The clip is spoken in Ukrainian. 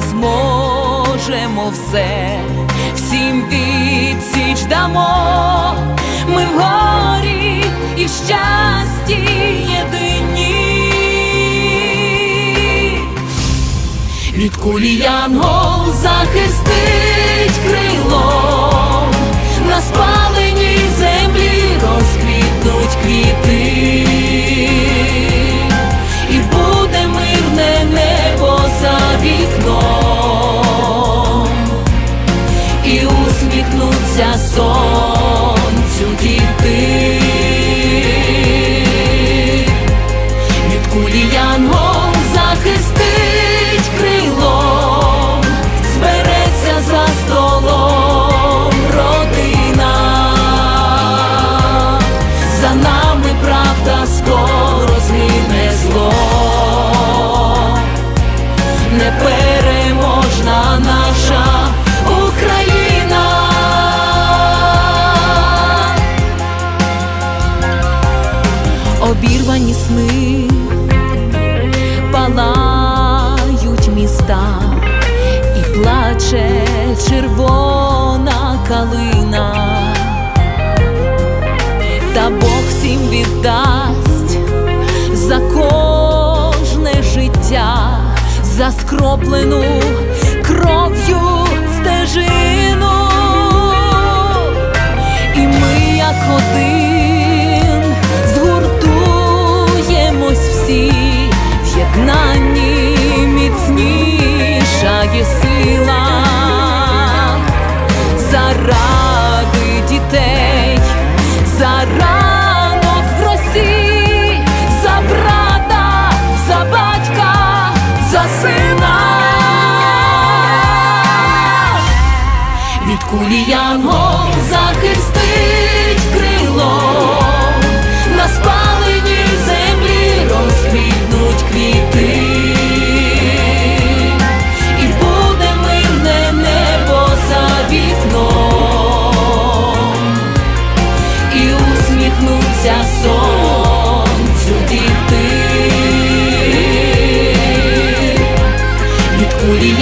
зможемо все, всім відсіч дамо, ми в горі і в щасті єдині. Від кулі янгол захистить крилом, на спаленій Обірвані сни палають міста і плаче червона калина, та Бог всім віддасть за кожне життя, за скроплену кров'ю Куліянгом захистить крило, на спаленій землі розквітнуть квіти, і буде мирне небо за вікном, і усміхнуться сонцю діти. Від кулі